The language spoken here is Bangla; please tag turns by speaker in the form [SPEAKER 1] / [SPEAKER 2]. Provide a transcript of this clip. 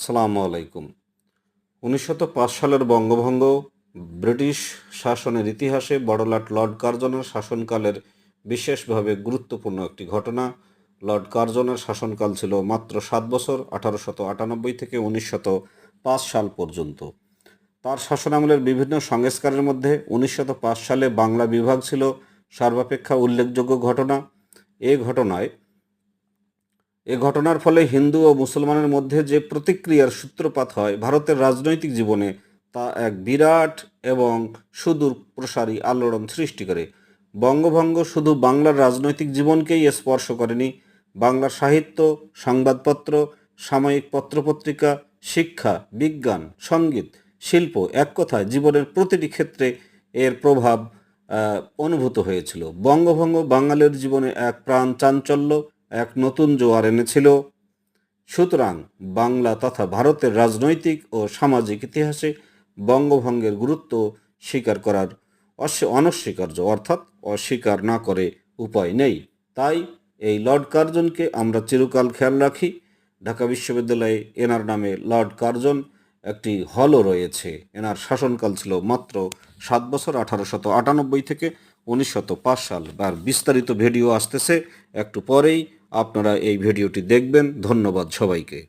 [SPEAKER 1] সালামু আলাইকুম। উনিশশত সালের বঙ্গভঙ্গ, ব্রিটিশ শাসনের ইতিহাসে বড়লাট লর্ড কার্জনের শাসনকালের বিশেষভাবে গুরুত্বপূর্ণ একটি ঘটনা। লর্ড কার্জনের শাসনকাল ছিল মাত্র সাত বছর, আঠারোশত আটানব্বই থেকে উনিশশত পাঁচ সাল পর্যন্ত। তার শাসনামলের বিভিন্ন সংস্কারের মধ্যে উনিশশত সালে বাংলা বিভাগ ছিল সর্বাপেক্ষা উল্লেখযোগ্য ঘটনা। এ ঘটনায় এ ঘটনার ফলে হিন্দু ও মুসলমানের মধ্যে যে প্রতিক্রিয়ার সূত্রপাত হয় ভারতের রাজনৈতিক জীবনে, তা এক বিরাট এবং সুদূর প্রসারী আলোড়ন সৃষ্টি করে। বঙ্গভঙ্গ শুধু বাংলার রাজনৈতিক জীবনকেই স্পর্শ করেনি, বাংলার সাহিত্য, সংবাদপত্র, সাময়িক পত্রপত্রিকা, শিক্ষা, বিজ্ঞান, সংগীত, শিল্প এক কথায় জীবনের প্রতিটি ক্ষেত্রে এর প্রভাব অনুভূত হয়েছিল। বঙ্গভঙ্গ বাঙালির জীবনে এক প্রাণ চাঞ্চল্য এক নতুন জোয়ার এনেছিল। সুতরাং বাংলা তথা ভারতের রাজনৈতিক ও সামাজিক ইতিহাসে বঙ্গভঙ্গের গুরুত্ব স্বীকার করার অনস্বীকার্য, অর্থাৎ অস্বীকার না করে উপায় নেই। তাই এই লর্ড কার্জনকে আমরা চিরকাল খেয়াল রাখি। ঢাকা বিশ্ববিদ্যালয়ে এনার নামে লর্ড কার্জন একটি হলও রয়েছে। এনার শাসনকাল ছিল মাত্র সাত বছর আঠারোশত আটানব্বই থেকে উনিশশত পাঁচ সাল। আর বিস্তারিত ভিডিও আসতেছে একটু পরেই। আপনারা এই ভিডিওটি দেখবেন। ধন্যবাদ সবাইকে।